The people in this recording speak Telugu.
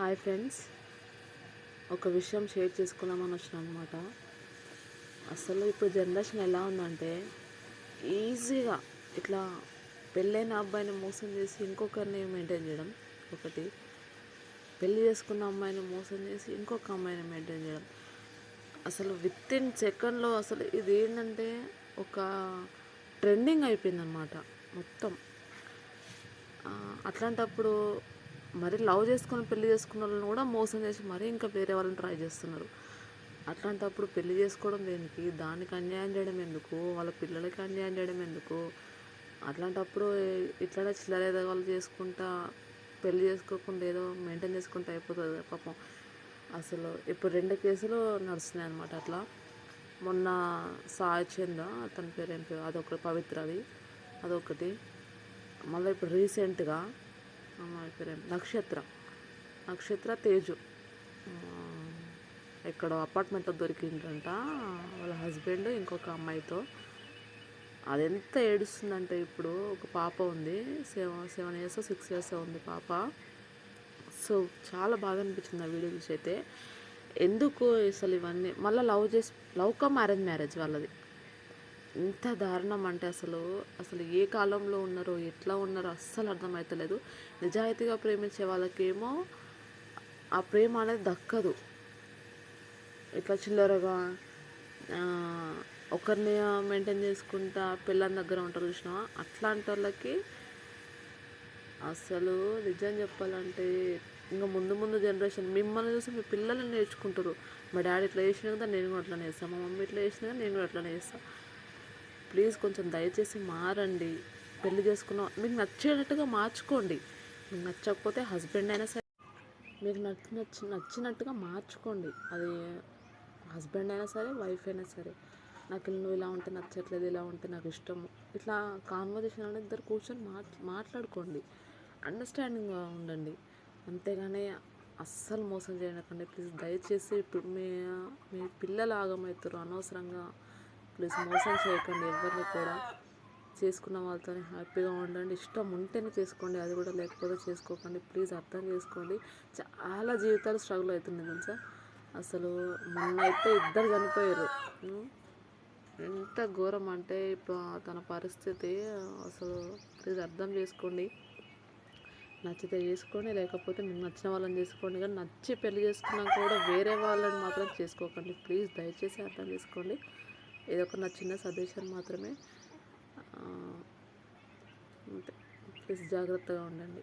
Hi friends. ఒక విషయం షేర్ చేసుకుందామని వచ్చినాం అనమాట అసలు ఇప్పుడు జనరేషన్ ఎలా ఉందంటే ఈజీగా ఇట్లా పెళ్ళైన అబ్బాయిని మోసం చేసి ఇంకొకరిని మెయింటైన్ చేయడం ఒకటి. పెళ్ళి చేసుకున్న అమ్మాయిని మోసం చేసి ఇంకొక అమ్మాయిని మెయింటైన్ చేయడం. అసలు విత్ ఇన్ సెకండ్లో అసలు ఇది ఏంటంటే ఒక ట్రెండింగ్ అయిపోయింది అనమాట మొత్తం అట్లాంటప్పుడు మరి లవ్ చేసుకొని పెళ్ళి చేసుకున్న వాళ్ళని కూడా మోసం చేసి మరీ ఇంకా వేరే వాళ్ళని ట్రై చేస్తున్నారు. అట్లాంటప్పుడు పెళ్ళి చేసుకోవడం దేనికి? దానికి అన్యాయం చేయడం ఎందుకు? వాళ్ళ పిల్లలకి అన్యాయం చేయడం ఎందుకు? అట్లాంటప్పుడు ఇట్లానే చిల్లర వాళ్ళు చేసుకుంటా పెళ్ళి చేసుకోకుండా ఏదో మెయింటైన్ చేసుకుంటా అయిపోతుంది పాపం. అసలు ఇప్పుడు రెండు కేసులు నడుస్తున్నాయి అనమాట అట్లా. మొన్న సాయి చంద అతని పేరు ఏం పేరు? అదొకటి పవిత్రది అదొకటి. మళ్ళీ ఇప్పుడు రీసెంట్గా పేరు నక్షత్ర. నక్షత్ర తేజు. ఎక్కడో అపార్ట్మెంట్లో దొరికిందంట వాళ్ళ హస్బెండ్ ఇంకొక అమ్మాయితో. అది ఎంత ఏడుస్తుందంటే ఇప్పుడు ఒక పాప ఉంది. Seven seven years six years ఉంది పాప. సో చాలా బాగా అనిపించింది ఆ వీడియో చూసి అయితే. ఎందుకు అసలు ఇవన్నీ? మళ్ళీ లవ్ చేసి లవ్ కమ్ మ్యారేజ్ మ్యారేజ్ వాళ్ళది. ఎంత దారుణం అంటే అసలు అసలు ఏ కాలంలో ఉన్నారో ఎట్లా ఉన్నారో అస్సలు అర్థమవుతలేదు నిజాయితీగా ప్రేమించే వాళ్ళకేమో ఆ ప్రేమ అనేది దక్కదు. ఇట్లా చిల్లరగా ఒకరిని మెయింటైన్ చేసుకుంటా పిల్లల దగ్గర ఉంటారు చూసినావా? అట్లాంటి వాళ్ళకి అసలు నిజం చెప్పాలంటే ఇంకా ముందు ముందు జనరేషన్ మిమ్మల్ని చూసి మీ పిల్లలు నేర్చుకుంటారు. మా డాడీ ఇట్లా చేసినా కదా నేను కూడా అట్లానే చేస్తాను మా మమ్మీ ఇట్లా చేసినా కదా నేను కూడా అట్లా చేస్తాను ప్లీజ్ కొంచెం దయచేసి మారండి. పెళ్ళి చేసుకున్న మీకు నచ్చేటట్టుగా మార్చుకోండి. మీకు నచ్చకపోతే హస్బెండ్ అయినా సరే మీకు నచ్చి నచ్చి నచ్చినట్టుగా మార్చుకోండి. అది హస్బెండ్ అయినా సరే వైఫ్ అయినా సరే. నాకు నువ్వు ఇలా ఉంటే నచ్చట్లేదు ఇలా ఉంటే నాకు ఇష్టము. ఇట్లా కాన్వర్జేషన్ అనేది ఇద్దరు కూర్చొని మాట్ మాట్లాడుకోండి. అండర్స్టాండింగ్గా ఉండండి. అంతేగాని అస్సలు మోసం చేయకండి ప్లీజ్ దయచేసి ఇప్పుడు మీ మీ పిల్లలు ఆగమవుతారు అనవసరంగా. ప్లీజ్ మోసం చేయకండి ఎవరిని కూడా చేసుకున్న వాళ్ళతోనే హ్యాపీగా ఉండండి. ఇష్టం ఉంటేనే చేసుకోండి అది కూడా లేకపోతే చేసుకోకండి. ప్లీజ్ అర్థం చేసుకోండి. చాలా జీవితాలు స్ట్రగుల్ అవుతుంది తెలుసా? అసలు మొన్న అయితే ఇద్దరు చనిపోయారు. ఎంత ఘోరం అంటే ఇప్పుడు తన పరిస్థితి అసలు ప్లీజ్ అర్థం చేసుకోండి. నచ్చితే చేసుకోండి లేకపోతే మీకు నచ్చిన వాళ్ళని చేసుకోండి. కానీ నచ్చి పెళ్ళి చేసుకున్నాక కూడా వేరే వాళ్ళని మాత్రం చేసుకోకండి. ప్లీజ్ దయచేసి అర్థం చేసుకోండి. ఏదో ఒక నా చిన్న సజెషన్ మాత్రమే. అంతే. ప్లీజ్ జాగ్రత్తగా ఉండండి.